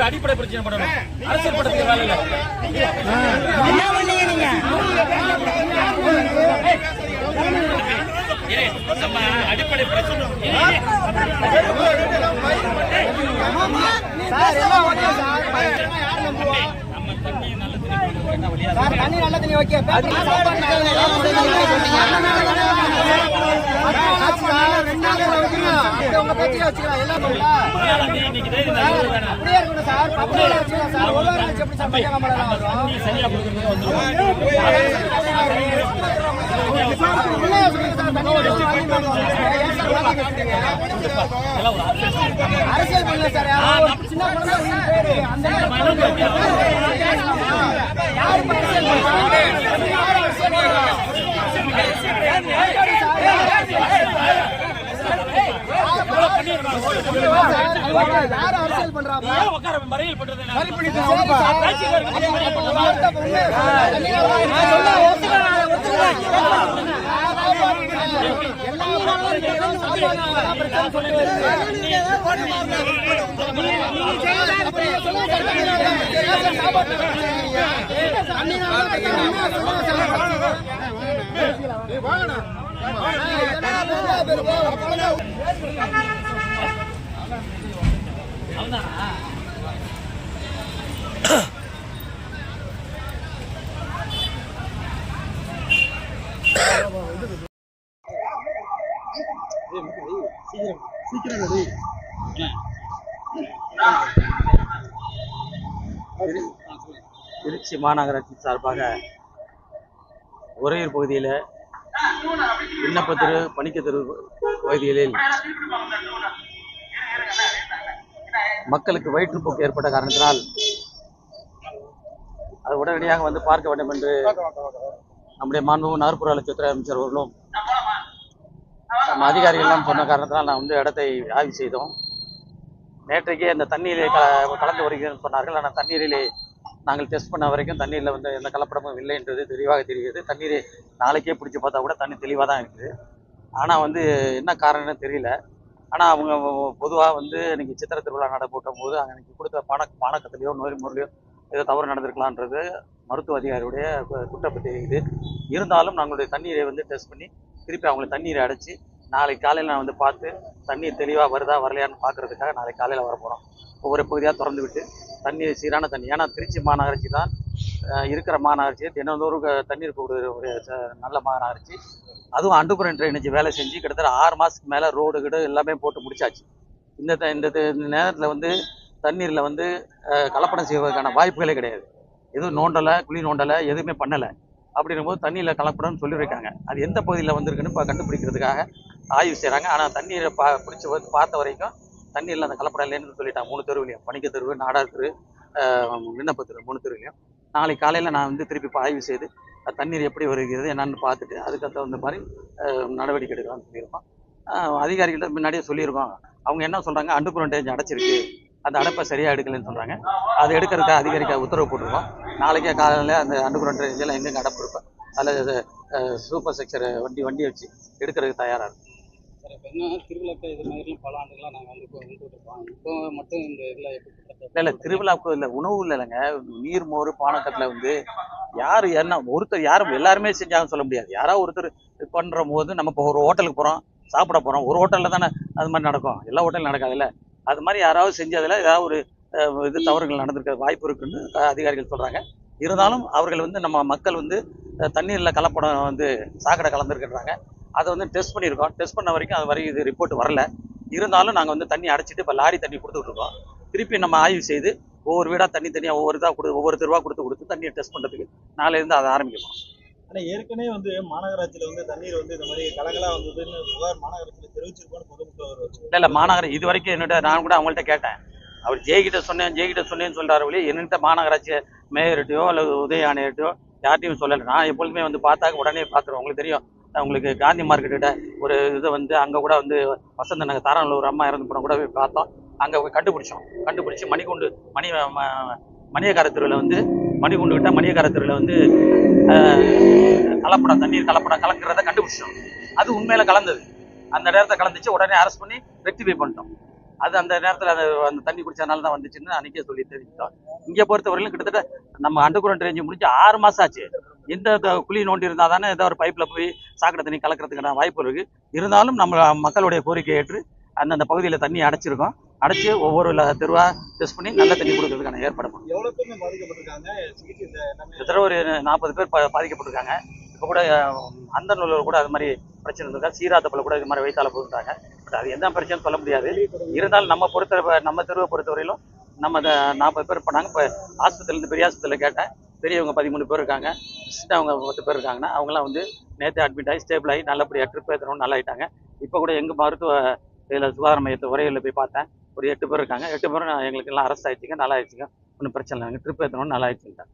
அடிப்படை பிரச்சனை பண்ணணும் அரசியல் படத்துக்கு வேலை நம்ம அடிப்படை பிரச்சனை சார் எல்லாம் சார். தண்ணி சார் தண்ணி நல்ல தண்ணி ஓகே உங்க பேச்சுல வச்சுக்கலாம் எல்லாம் அப்படியே இருக்கணும் சார் வச்சுக்கலாம் சார் ஒரு எப்படி சார் பையன் வந்துடும் உள்ளே சொல்லுங்க சார் தண்ணி வச்சு வாங்கி போடுவோம். ஏன் சார் வாங்கி வச்சுட்டீங்க? எல்லாம் ஒரு அரசியல் அரசியல் பண்ணல சார் யாரோ ஒரு சின்ன குழந்தை உயிர் போயிருக்கு. அந்த மாதிரி யாரு இப்ப அரசியல் பண்றாங்க? யாரு அரசியல் பண்றாங்க? யாரு அரசியல் பண்றாங்க ஏன் உட்கார மறியல் பண்றது என்ன? சரி பண்ணிட்டு வாங்கப்பா. வார்த்தை பொண்ணு. நான் சொன்னா ஒத்துக்கிறேன், ஒத்துக்கிறேன். எல்லா மாணவர்களும் சாப்பாடு பிரச்சனை சொல்லிட்டு வருது. அப்ப நீங்க சொல்லுங்க சார், தண்ணி இல்லாம ஏன் சார் சாப்பாட்டு பிரச்சனை இருக்கீங்க? தண்ணி இல்லாம பிரச்சனை என்ன சொல்லுங்க சார். என்ன பெரிய சீக்கிரம் சீக்கிரம் திருச்சி மாநகராட்சி சார்பாக உறையூர் பகுதியில் விண்ணப்பத்திரு பணிக்கத்தெரு பகுதிகளில் மக்களுக்கு வயிற்றுப்போக்கு ஏற்பட்ட காரணத்தினால் அது உடனடியாக வந்து பார்க்க வேண்டும் என்று நம்முடைய மாண்பு நகர்ப்புற வளர்ச்சித்துறை அமைச்சர் அவர்களும் நம்ம அதிகாரிகள்லாம் சொன்ன காரணத்தினால் நான் வந்து இடத்தை ஆய்வு செய்தோம். நேற்றைக்கே அந்த தண்ணீரிலே க- கலந்து வருகிறேன் சொன்னார்கள். ஆனால் தண்ணீரிலே நாங்கள் டெஸ்ட் பண்ண வரைக்கும் தண்ணீரில் வந்து எந்த கலப்படமும் இல்லை என்றது தெளிவாக தெரிகிறது. தண்ணீரை நாளைக்கே பிடிச்சி பார்த்தா கூட தண்ணி தெளிவாக தான் இருக்குது. ஆனால் வந்து என்ன காரணம்னு தெரியல. ஆனால் அவங்க பொதுவாக வந்து இன்னைக்கு சித்திர திருவிழா நடைபெற்ற போது அன்னைக்கு கொடுத்த பண பானக்கத்துலையோ நோய் முறையிலையோ ஏதோ தவறு நடந்திருக்கலான்றது மருத்துவ அதிகாரியுடைய குற்றப்பட்டு குற்றப்பத்தி இருந்தாலும் நாங்களுடைய தண்ணீரை வந்து டெஸ்ட் பண்ணி திருப்பி அவங்களுக்கு தண்ணீரை அடைச்சி நாளைக்கு காலையில் நான் வந்து பார்த்து தண்ணி தெளிவாக வருதா வரலையான்னு பார்க்குறதுக்காக நாளைக்கு காலையில் வர போகிறோம் ஒவ்வொரு பகுதியாக திறந்து விட்டு தண்ணி சீரான தண்ணி. ஏன்னா திருச்சி மாநகராட்சி தான் இருக்கிற மாநகராட்சி. தினந்தோறும் தண்ணீர் கொடுக்குற ஒரு நல்ல மாநகராட்சி. அதுவும் அண்டுபுரம் ட்ரைனேஜ் வேலை செஞ்சு கிட்டத்தட்ட ஆறு மாதத்துக்கு மேலே ரோடு கிட்ட எல்லாமே போட்டு முடிச்சாச்சு. இந்த இந்த இந்த நேரத்தில் வந்து தண்ணீரில் வந்து கலப்படம் செய்வதற்கான வாய்ப்புகளே கிடையாது. எதுவும் நோண்டலை குழி நோண்டலை எதுவுமே பண்ணலை. அப்படின்னும் போது தண்ணியில் கலப்படம்னு சொல்லியிருக்காங்க. அது எந்த பகுதியில் வந்திருக்குன்னு இப்போ கண்டுபிடிக்கிறதுக்காக ஆய்வு செய்கிறாங்க ஆனால் தண்ணீரை பா பிடிச்சி வந்து பார்த்த வரைக்கும் தண்ணீரில் அந்த கலப்படம் இல்லைன்னு சொல்லிட்டாங்க. மூணு தெருவுலையும். பணிக்க தெருவு நாடார் தெரு விண்ணப்ப தெரு மூணு தெருவுலையும். நாளைக்கு காலையில் நான் வந்து திருப்பி இப்போ ஆய்வு செய்து தண்ணீர் எப்படி வருகிறது என்னன்னு பார்த்துட்டு அதுக்கு தகுந்த மாதிரி நடவடிக்கை எடுக்கலாம்னு சொல்லியிருக்கோம். அதிகாரிகள்கிட்ட அதிகாரிகள்ட்ட முன்னாடியே சொல்லியிருக்கோம். அவங்க என்ன சொல்கிறாங்க அண்டுபுரம் டேஞ்ச் அடைச்சிருக்கு. அந்த அடைப்பை சரியாக எடுக்கலைன்னு சொல்கிறாங்க அதை எடுக்கிறதுக்கு அதிகாரிக்கு உத்தரவு போட்டிருக்கோம். நாளைக்கே காலையில் அந்த அண்டுபுரம் டேஞ்செல்லாம் எங்கெங்கே அடைப்பு இருக்கும் அதில் சூப்பர் செக்சர் வண்டி வண்டி வச்சு எடுக்கிறதுக்கு தயாராக இருக்கும் சார் இப்போ என்ன திருவிழாக்கள் இது மாதிரிலாம் பல ஆண்டுகளாக நாங்கள் வந்து இப்போ மட்டும் இந்த இதில் எப்படி இல்லை இல்லை திருவிழாவுக்கு இல்லை உணவு இல்லைங்க. நீர் மோர் பானக்கட்டில் வந்து யார் என்ன ஒருத்தர் யாரும் எல்லாருமே செஞ்சாங்கன்னு சொல்ல முடியாது. யாராவது ஒருத்தர் இது பண்ணுற போது நம்ம இப்போ ஒரு ஹோட்டலுக்கு போகிறோம் சாப்பிட போகிறோம் ஒரு ஹோட்டலில் தானே அது மாதிரி நடக்கும். எல்லா ஹோட்டலும் நடக்காதுல்ல அது மாதிரி யாராவது செஞ்சதில் ஏதாவது ஒரு அஹ், இது தவறுகள் நடந்திருக்க வாய்ப்பு இருக்குன்னு அதிகாரிகள் சொல்கிறாங்க இருந்தாலும் அவர்கள் வந்து நம்ம மக்கள் வந்து தண்ணீர்ல தண்ணீரில் கலப்படம் வந்து சாக்கடை கலந்துருக்குறாங்க அதை வந்து டெஸ்ட் பண்ணியிருக்கோம். டெஸ்ட் பண்ண வரைக்கும் அது வரைக்கும் இது ரிப்போர்ட் வரல. இருந்தாலும் நாங்கள் வந்து தண்ணி அடைச்சிட்டு இப்போ லாரி தண்ணி கொடுத்துட்டு இருக்கோம் திருப்பி நம்ம ஆய்வு செய்து ஒவ்வொரு வீடாக தண்ணி தனியாக ஒவ்வொரு இதாக கொடு ஒவ்வொரு தெருவாக கொடுத்து கொடுத்து தண்ணியை டெஸ்ட் பண்ணுறதுக்கு நாளையிலேருந்து அதை ஆரம்பிக்கணும். ஆனா ஏற்கனவே வந்து மாநகராட்சியில வந்து தண்ணீர் வந்து இந்த மாதிரி கலகலா வந்ததுன்னு புகார் மாநகராட்சியில தெரிவிச்சிருக்கோம்னு பொதுமக்கள் இல்லை இல்லை மாநகர இது வரைக்கும் என்னோட நான் கூட அவங்கள்ட்ட கேட்டேன். அவர் ஜெய்கிட்ட சொன்னேன் ஜெய்கிட்ட சொன்னேன்னு சொல்கிறாரு ஒழிய என்கிட்ட மாநகராட்சி மேயர்கிட்டயோ அல்லது உதய ஆணையர்கிட்டயோ யார்ட்டையும் சொல்லலை. நான் எப்பொழுதுமே வந்து பார்த்தாக்க உடனே பார்த்துருவேன். உங்களுக்கு தெரியும். உங்களுக்கு காந்தி மார்க்கெட்டிட்ட ஒரு இதை வந்து அங்கே கூட வந்து வசந்த நாங்கள் தாராள ஒரு அம்மா இறந்து போன கூட போய் பார்த்தோம். அங்கே போய் கண்டுபிடிச்சோம். கண்டுபிடிச்சி மணிக்குண்டு மணி ம- மணியக்கார தெருவில் வந்து மணிகுண்டுகிட்ட மணியக்கார தெருவில் வந்து கலப்படம் தண்ணீர் கலப்படம் கலக்கிறத கண்டுபிடிச்சோம். அது உண்மையில கலந்தது. அந்த நேரத்தை கலந்துச்சு உடனே அரெஸ்ட் பண்ணி ரெக்டிஃபை பண்ணிட்டோம். அது அந்த நேரத்தில் அந்த அந்த தண்ணி குடிச்சதுனால தான் வந்துச்சுன்னு அன்றைக்கே சொல்லி தெரிவித்தோம். இங்கே பொறுத்தவரையிலும் கிட்டத்தட்ட நம்ம அண்டர் கிரவுண்ட் ரேஞ்சு முடிஞ்சு ஆறு மாதம் ஆச்சு. எந்த குழி நோண்டி இருந்தால் தானே ஏதோ ஒரு பைப்பில் போய் சாக்கடை தண்ணி கலக்கிறதுக்கான வாய்ப்பு இருக்குது இருந்தாலும் நம்ம மக்களுடைய கோரிக்கை ஏற்று அந்தந்த பகுதியில் தண்ணி அடைச்சிருக்கோம். அடைச்சி ஒவ்வொரு ல- தெருவா டெஸ்ட் பண்ணி நல்ல தண்ணி கொடுக்கறதுக்கான ஏற்பாடு கிட்டத்தட்ட ஒரு நாற்பது பேர் பாதிக்கப்பட்டிருக்காங்க. இப்போ கூட அந்த நூலில் கூட அது மாதிரி பிரச்சனை இருந்திருக்கா? சீராத்தப்பில் கூட இது மாதிரி வைத்தால போட்டுருக்காங்க பட் அது என்ன பிரச்சனை சொல்ல முடியாது. இருந்தாலும் நம்ம பொறுத்த நம்ம தெருவை பொறுத்தவரையிலும் நம்ம நாற்பது பேர் பண்ணாங்க இப்போ ஆஸ்பத்திரிலேருந்து பெரிய ஆஸ்பத்திரியில் கேட்டேன். பெரியவங்க பதிமூணு பேர் இருக்காங்க சின்னவங்க பத்து பேர் இருக்காங்கன்னா அவங்களாம் வந்து நேற்று அட்மிட் ஆகி ஸ்டேபிள் ஆகி நல்லபடியாக ட்ரிப் ஏற்றணும் நல்லா ஆயிட்டாங்க. இப்போ கூட எங்கள் மருத்துவ இதில் சுகாதார மையத்தை உரையில் போய் பார்த்தேன். ஒரு எட்டு பேர் இருக்காங்க. எட்டு பேரும் எங்களுக்கு எல்லாம் அரெஸ்ட் ஆயிடுச்சுங்க நல்லா ஆயிடுச்சுங்க. ஒன்றும் பிரச்சனை இல்லைங்க. ட்ரிப் ஏற்றணும்னு நல்லா ஆயிடுச்சுங்க.